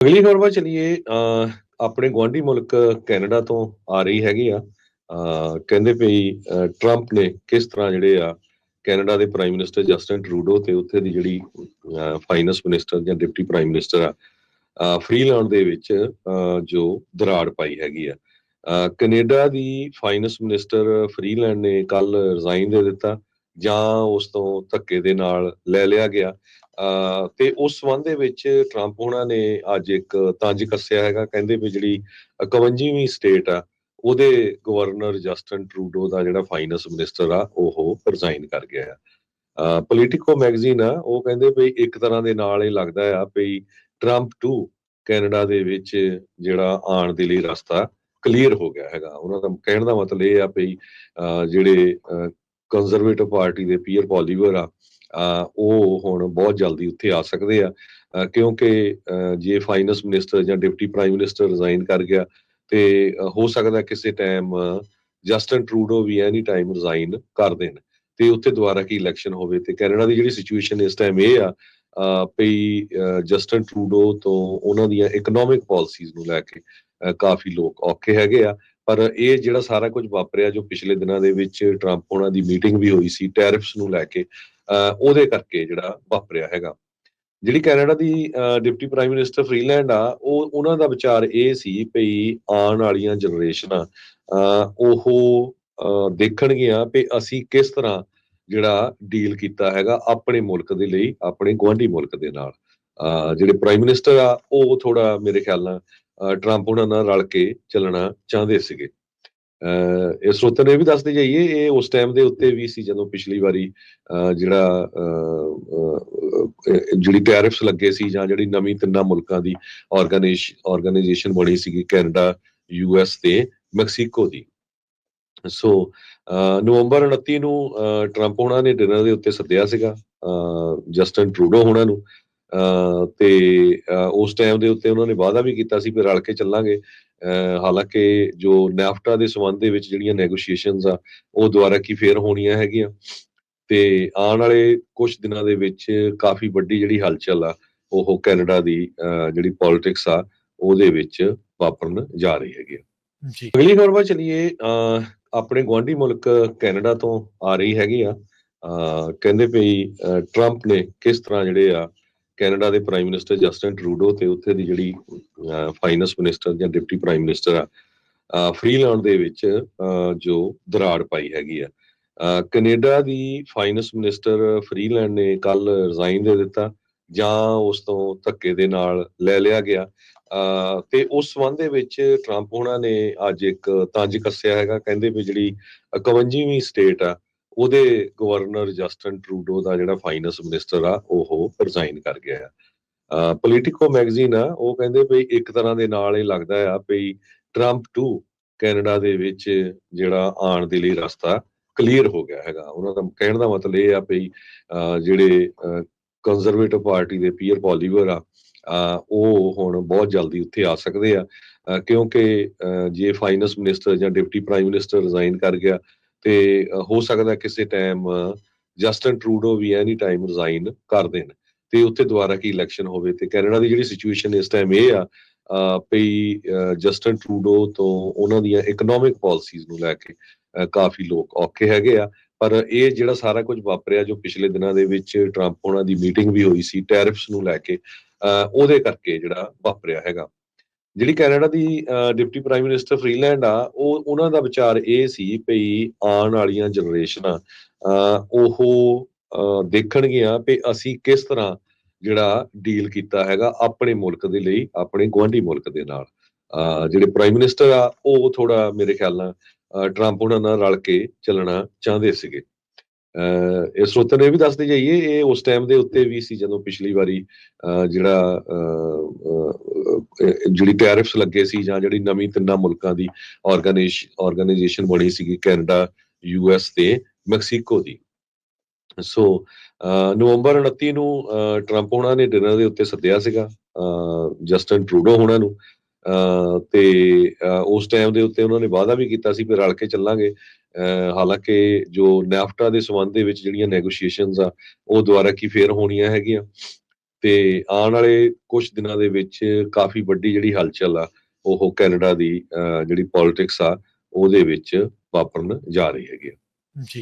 ਅਗਲੀ ਖਬਰ ਚਲੀਏ ਆਪਣੇ ਗੁਆਂਢੀ ਮੁਲਕ ਕੈਨੇਡਾ ਤੋਂ ਆ ਰਹੀ ਹੈਗੀ ਆ। ਕਹਿੰਦੇ ਪਈ ਟਰੰਪ ਨੇ ਕਿਸ ਤਰ੍ਹਾਂ ਜਿਹੜੇ ਆ, ਕੈਨੇਡਾ ਦੇ ਪ੍ਰਾਈਮ ਮਿਨਿਸਟਰ ਜਸਟਨ ਟਰੂਡੋ ਤੇ ਉੱਥੇ ਦੀ ਜਿਹੜੀ ਫਾਈਨੈਂਸ ਮਿਨਿਸਟਰ ਜਾਂ ਡਿਪਟੀ ਪ੍ਰਾਈਮ ਮਿਨਿਸਟਰ ਆ ਫ੍ਰੀਲੈਂਡ ਦੇ ਵਿੱਚ ਜੋ ਦਰਾੜ ਪਾਈ ਹੈਗੀ ਆ। ਕੈਨੇਡਾ ਦੀ ਫਾਈਨੈਂਸ ਮਿਨਿਸਟਰ ਫ੍ਰੀਲੈਂਡ ਨੇ ਕੱਲ ਰਿਜ਼ਾਈਨ ਦੇ ਦਿੱਤਾ। ਜਾਂ ਉਸ ਤੋਂ ਧੱਕੇ ਦੇ ਨਾਲ ਲੈ ਲਿਆ ਗਿਆ। ਤੇ ਉਸ ਸੰਬੰਧ ਦੇ ਵਿੱਚ ਟਰੰਪ ਉਹਨਾਂ ਨੇ ਅੱਜ ਇੱਕ ਤੰਜ ਕੱਸਿਆ ਹੈਗਾ, ਕਹਿੰਦੇ ਵੀ ਜਿਹੜੀ 51ਵੀਂ ਸਟੇਟ ਆ, ਉਹਦੇ ਗਵਰਨਰ ਜਸਟਨ ਟਰੂਡੋ ਦਾ ਜਿਹੜਾ ਫਾਈਨੈਂਸ ਮਿਨਿਸਟਰ ਆ, ਉਹ ਰਿਜ਼ਾਈਨ ਕਰ ਗਿਆ ਆ। ਪੋਲੀਟੀਕੋ ਮੈਗਜ਼ੀਨ ਆ, ਉਹ ਕਹਿੰਦੇ ਵੀ ਇੱਕ ਤਰ੍ਹਾਂ ਦੇ ਨਾਲ ਇਹ ਲੱਗਦਾ ਆ ਵੀ ਟਰੰਪ 2 ਕੈਨੇਡਾ ਦੇ ਵਿੱਚ ਜਿਹੜਾ ਆਉਣ ਦੇ ਲਈ ਰਸਤਾ ਕਲੀਅਰ ਹੋ ਗਿਆ ਹੈਗਾ। ਉਹਨਾਂ ਦਾ ਕਹਿਣ ਦਾ ਮਤਲਬ ਇਹ ਆ ਵੀ, ਅਹ ਜਿਹੜੇ ਕੰਜ਼ਰਵੇਟਿਵ ਪਾਰਟੀ ਦੇ ਪੀਅਰ ਪੋਲੀਵਰ ਆ ਉਹ ਹੁਣ ਬਹੁਤ ਜਲਦੀ ਉੱਥੇ ਆ ਸਕਦੇ ਆ ਕਿਉਂਕਿ ਜੇ ਫਾਈਨੈਂਸ ਮਿਨਿਸਟਰ ਜਾਂ ਡਿਪਟੀ ਪ੍ਰਾਈਮ ਮਿਨਿਸਟਰ ਰਿਜ਼ਾਈਨ ਕਰ ਗਿਆ, ਤੇ ਹੋ ਸਕਦਾ ਕਿਸੇ ਟਾਈਮ ਜਸਟਨ ਟਰੂਡੋ ਵੀ ਐਨੀ ਟਾਈਮ ਰਿਜ਼ਾਈਨ ਕਰ ਦੇਣ। ਤੇ ਉੱਥੇ ਦੁਬਾਰਾ ਕੀ ਇਲੈਕਸ਼ਨ ਹੋਵੇ ਤੇ ਕੈਨੇਡਾ ਦੀ ਜਿਹੜੀ ਸਿਚੁਏਸ਼ਨ ਇਸ ਟਾਈਮ ਇਹ ਆ ਪਈ ਜਸਟਨ ਟਰੂਡੋ ਤੋਂ ਉਹਨਾਂ ਦੀਆਂ ਇਕਨੋਮਿਕ ਪਾਲਿਸੀਜ਼ ਨੂੰ ਲੈ ਕੇ ਅਹ ਕਾਫੀ ਲੋਕ ਔਖੇ ਹੈਗੇ ਆ। ਪਰ ਇਹ ਜਿਹੜਾ ਸਾਰਾ ਕੁਝ ਵਾਪਰਿਆ ਜੋ ਪਿਛਲੇ ਦਿਨਾਂ ਦੇ ਵਿੱਚ ਟਰੰਪ ਉਹਨਾਂ ਦੀ ਮੀਟਿੰਗ ਵੀ ਹੋਈ ਸੀ ਟੈਰਿਫਸ ਨੂੰ ਲੈ ਕੇ ਅਹ ਉਹਦੇ ਕਰਕੇ ਜਿਹੜਾ ਵਾਪਰਿਆ ਹੈਗਾ। ਜਿਹੜੀ ਕੈਨੇਡਾ ਦੀ ਡਿਪਟੀ ਪ੍ਰਾਈਮ ਮਿਨਿਸਟਰ ਫ੍ਰੀਲੈਂਡ ਆ, ਉਹ, ਉਹਨਾਂ ਦਾ ਵਿਚਾਰ ਇਹ ਸੀ ਵੀ ਆਉਣ ਵਾਲੀਆਂ ਜਨਰੇਸ਼ਨਾਂ ਉਹ ਦੇਖਣਗੀਆਂ ਵੀ ਅਸੀਂ ਕਿਸ ਤਰ੍ਹਾਂ ਜਿਹੜਾ ਡੀਲ ਕੀਤਾ ਹੈਗਾ ਆਪਣੇ ਮੁਲਕ ਦੇ ਲਈ, ਆਪਣੇ ਗਵਾਂਢੀ ਮੁਲਕ ਦੇ ਨਾਲ। ਜਿਹੜੇ ਪ੍ਰਾਈਮ ਮਿਨਿਸਟਰ ਆ, ਉਹ ਥੋੜਾ ਮੇਰੇ ਖਿਆਲ ਨਾਲ ਟਰੰਪ ਉਹਨਾਂ ਨਾਲ ਰਲ ਕੇ ਚੱਲਣਾ ਚਾਹੁੰਦੇ ਸੀਗੇ। ਇਹ ਸਰੋਤ ਨੇ ਵੀ ਦੱਸਦੇ ਜਾਈਏ, ਇਹ ਉਸ ਟਾਈਮ ਦੇ ਉੱਤੇ ਵੀ ਸੀ ਜਦੋਂ ਪਿਛਲੀ ਵਾਰੀ ਜਿਹੜਾ ਜਿਹੜੀ ਟੈਰਿਫਸ ਲੱਗੇ ਸੀ ਜਾਂ ਜਿਹੜੀ ਨਵੀਂ ਤਿੰਨਾਂ ਮੁਲਕਾਂ ਦੀ ਆਰਗੇਨਾਈਜੇਸ਼ਨ ਬਣੀ ਸੀਗੀ ਕੈਨੇਡਾ ਯੂਐਸ ਤੇ ਮੈਕਸੀਕੋ ਦੀ। ਸੋ ਨਵੰਬਰ 29 ਨੂੰ ਟਰੰਪ ਉਹਨਾਂ ਨੇ ਡਿਨਰ ਦੇ ਉੱਤੇ ਸੱਦਿਆ ਸੀਗਾ ਜਸਟਨ ਟਰੂਡੋ ਉਹਨਾਂ ਨੂੰ। ਤੇ ਉਸ ਟਾਈਮ ਦੇ ਉੱਤੇ ਉਹਨਾਂ ਨੇ ਵਾਅਦਾ ਵੀ ਕੀਤਾ ਸੀ ਵੀ ਰਲ ਕੇ ਚੱਲਾਂਗੇ। ਹਾਲਾਂਕਿ ਜੋ ਨੈਫਟਾ ਦੇ ਸੰਬੰਧ ਦੇ ਵਿੱਚ ਜਿਹੜੀਆਂ ਨੈਗੋਸ਼ੀਏਸ਼ਨਸ ਆ ਉਹ ਦੁਆਰਾ ਕੀ ਫੇਰ ਹੋਣੀਆਂ ਹੈਗੀਆਂ। ਤੇ ਆਉਣ ਵਾਲੇ ਕੁਝ ਦਿਨਾਂ ਦੇ ਵਿੱਚ ਕਾਫੀ ਵੱਡੀ ਜਿਹੜੀ ਹਲਚਲ ਆ ਉਹ ਕੈਨੇਡਾ ਦੀ ਜਿਹੜੀ ਪੋਲਿਟਿਕਸ ਆ ਉਹਦੇ ਵਿੱਚ ਵਾਪਰਨ ਜਾ ਰਹੀ ਹੈਗੀ ਜੀ। ਅਗਲੀ ਖਬਰ ਵੱਲ ਚਲੀਏ ਆਪਣੇ ਗੁਆਂਢੀ ਮੁਲਕ ਕੈਨੇਡਾ ਤੋਂ ਆ ਰਹੀ ਹੈਗੀ ਆ। ਕਹਿੰਦੇ ਪਈ ਟਰੰਪ ਨੇ ਕਿਸ ਤਰ੍ਹਾਂ ਜਿਹੜੇ ਆ ਕੈਨੇਡਾ ਦੇ ਪ੍ਰਾਈਮ ਮਿਨਿਸਟਰ ਜਸਟਿਨ ਟਰੂਡੋ ਤੇ ਉੱਥੇ ਦੀ ਜਿਹੜੀ ਫਾਈਨੈਂਸ ਮਿਨਿਸਟਰ ਜਾਂ ਡਿਪਟੀ ਪ੍ਰਾਈਮ ਮਿਨਿਸਟਰ ਆ ਫ੍ਰੀਲੈਂਡ ਦੇ ਵਿੱਚ ਜੋ ਦਰਾੜ ਪਾਈ ਹੈਗੀ ਆ। ਕੈਨੇਡਾ ਦੀ ਫਾਈਨੈਂਸ ਮਿਨਿਸਟਰ ਫ੍ਰੀਲੈਂਡ ਨੇ ਕੱਲ ਰਿਜ਼ਾਈਨ ਦੇ ਦਿੱਤਾ ਜਾਂ ਉਸ ਤੋਂ ਧੱਕੇ ਦੇ ਨਾਲ ਲੈ ਲਿਆ ਗਿਆ। ਤੇ ਉਸ ਸੰਬੰਧ ਦੇ ਵਿੱਚ ਟਰੰਪ ਉਹਨਾਂ ਨੇ ਅੱਜ ਇੱਕ ਤੰਜ ਕੱਸਿਆ ਹੈਗਾ, ਕਹਿੰਦੇ ਵੀ ਜਿਹੜੀ 51ਵੀਂ ਸਟੇਟ ਆ ਉਹਦੇ ਗਵਰਨਰ ਜਸਟਨ ਟਰੂਡੋ ਦਾ ਜਿਹੜਾ ਫਾਈਨੈਂਸ ਮਿਨਿਸਟਰ ਆ, ਉਹ ਰਿਜ਼ਾਈਨ ਕਰ ਗਿਆ ਆ। ਪੋਲੀਟੀਕੋ ਮੈਗਜ਼ੀਨ ਆ, ਉਹ ਕਹਿੰਦੇ ਵੀ ਇੱਕ ਤਰ੍ਹਾਂ ਦੇ ਨਾਲ ਇਹ ਲੱਗਦਾ ਆ ਵੀ ਟਰੰਪ 2 ਕੈਨੇਡਾ ਦੇ ਵਿੱਚ ਜਿਹੜਾ ਆਉਣ ਦੇ ਲਈ ਰਸਤਾ ਕਲੀਅਰ ਹੋ ਗਿਆ ਹੈਗਾ। ਉਹਨਾਂ ਦਾ ਕਹਿਣ ਦਾ ਮਤਲਬ ਇਹ ਆ ਵੀ ਜਿਹੜੇ ਕੰਜ਼ਰਵੇਟਿਵ ਪਾਰਟੀ ਦੇ ਪੀਅਰ ਪੋਲੀਵਰ ਆ ਉਹ ਹੁਣ ਬਹੁਤ ਜਲਦੀ ਉੱਥੇ ਆ ਸਕਦੇ ਆ। ਕਿਉਂਕਿ ਜੇ ਫਾਈਨੈਂਸ ਮਿਨਿਸਟਰ ਜਾਂ ਡਿਪਟੀ ਪ੍ਰਾਈਮ ਮਿਨਿਸਟਰ ਰਿਜ਼ਾਈਨ ਕਰ ਗਿਆ ਤੇ ਹੋ ਸਕਦਾ ਕਿਸੇ ਟਾਈਮ ਜਸਟਨ ਟਰੂਡੋ ਵੀ ਐਨੀ ਟਾਈਮ ਰਿਜ਼ਾਈਨ ਕਰ ਦੇਣ। ਤੇ ਉੱਥੇ ਦੁਬਾਰਾ ਕੀ ਇਲੈਕਸ਼ਨ ਹੋਵੇ ਤੇ ਕੈਨੇਡਾ ਦੀ ਜਿਹੜੀ ਸਿਚੁਏਸ਼ਨ ਇਸ ਟਾਈਮ ਇਹ ਆ ਪਈ ਜਸਟਨ ਟਰੂਡੋ ਤੋਂ ਉਹਨਾਂ ਦੀਆਂ ਇਕਨੋਮਿਕ ਪਾਲਿਸੀਜ਼ ਨੂੰ ਲੈ ਕੇ ਕਾਫੀ ਲੋਕ ਔਖੇ ਹੈਗੇ ਆ। ਪਰ ਇਹ ਜਿਹੜਾ ਸਾਰਾ ਕੁਝ ਵਾਪਰਿਆ ਜੋ ਪਿਛਲੇ ਦਿਨਾਂ ਦੇ ਵਿੱਚ ਟਰੰਪ ਉਹਨਾਂ ਦੀ ਮੀਟਿੰਗ ਵੀ ਹੋਈ ਸੀ ਟੈਰਿਫਸ ਨੂੰ ਲੈ ਕੇ ਉਹਦੇ ਕਰਕੇ ਜਿਹੜਾ ਵਾਪਰਿਆ ਹੈਗਾ। ਜਿਹੜੀ ਕੈਨੇਡਾ ਦੀ ਡਿਪਟੀ ਪ੍ਰਾਈਮ ਮਿਨਿਸਟਰ ਫ੍ਰੀਲੈਂਡ ਆ, ਉਹ, ਉਹਨਾਂ ਦਾ ਵਿਚਾਰ ਇਹ ਸੀ ਵੀ ਆਉਣ ਵਾਲੀਆਂ ਜਨਰੇਸ਼ਨਾਂ ਉਹ ਦੇਖਣਗੀਆਂ ਵੀ ਅਸੀਂ ਕਿਸ ਤਰ੍ਹਾਂ ਜਿਹੜਾ ਡੀਲ ਕੀਤਾ ਹੈਗਾ ਆਪਣੇ ਮੁਲਕ ਦੇ ਲਈ, ਆਪਣੇ ਗਵਾਂਢੀ ਮੁਲਕ ਦੇ ਨਾਲ। ਜਿਹੜੇ ਪ੍ਰਾਈਮ ਮਿਨਿਸਟਰ ਆ, ਉਹ ਥੋੜਾ ਮੇਰੇ ਖਿਆਲ ਨਾਲ ਟਰੰਪ ਉਹਨਾਂ ਨਾਲ ਰਲ ਕੇ ਚੱਲਣਾ ਚਾਹੁੰਦੇ ਸੀਗੇ। ਇਹ ਸਰੋਤ ਨੇ ਵੀ ਦੱਸਦੇ ਜਾਈਏ ਇਹ ਉਸ ਟਾਈਮ ਦੇ ਉੱਤੇ ਵੀ ਸੀ ਜਦੋਂ ਪਿਛਲੀ ਵਾਰੀ ਜਿਹੜਾ ਜਿਹੜੀ ਟੈਰਿਫਸ ਲੱਗੇ ਸੀ ਜਾਂ ਜਿਹੜੀ ਨਵੀਂ ਤਿੰਨਾਂ ਮੁਲਕਾਂ ਦੀ ਆਰਗੇਨਾਈਜੇਸ਼ਨ ਬਣੀ ਸੀਗੀ ਕੈਨੇਡਾ ਯੂਐਸ ਤੇ ਮੈਕਸੀਕੋ ਦੀ। ਸੋ ਨਵੰਬਰ 29 ਨੂੰ ਟਰੰਪ ਉਹਨਾਂ ਨੇ ਡਿਨਰ ਦੇ ਉੱਤੇ ਸੱਦਿਆ ਸੀਗਾ ਜਸਟਨ ਟਰੂਡੋ ਉਹਨਾਂ ਨੂੰ। ਤੇ ਉਸ ਟਾਈਮ ਦੇ ਉੱਤੇ ਉਹਨਾਂ ਨੇ ਵਾਅਦਾ ਵੀ ਕੀਤਾ ਸੀ ਕਿ ਰਲ ਕੇ ਚੱਲਾਂਗੇ। ਹਾਲਾਂਕਿ ਜੋ ਨੈਫਟਾ ਦੇ ਸੰਬੰਧ ਦੇ ਵਿੱਚ ਜਿਹੜੀਆਂ ਨੈਗੋਸ਼ੀਏਸ਼ਨਸ ਆ, ਉਹ ਦੁਆਰਾ ਕੀ ਫੇਰ ਹੋਣੀਆਂ ਹੈਗੀਆਂ। ਤੇ ਆਉਣ ਵਾਲੇ ਕੁਝ ਦਿਨਾਂ ਦੇ ਵਿੱਚ ਕਾਫੀ ਵੱਡੀ ਜਿਹੜੀ ਹਲਚਲ ਆ, ਉਹ ਕੈਨੇਡਾ ਦੀ ਜਿਹੜੀ ਪੋਲਿਟਿਕਸ ਆ, ਉਹਦੇ ਵਿੱਚ ਵਾਪਰਨ ਜਾ ਰਹੀ ਹੈਗੀ ਆ। ਜੀ।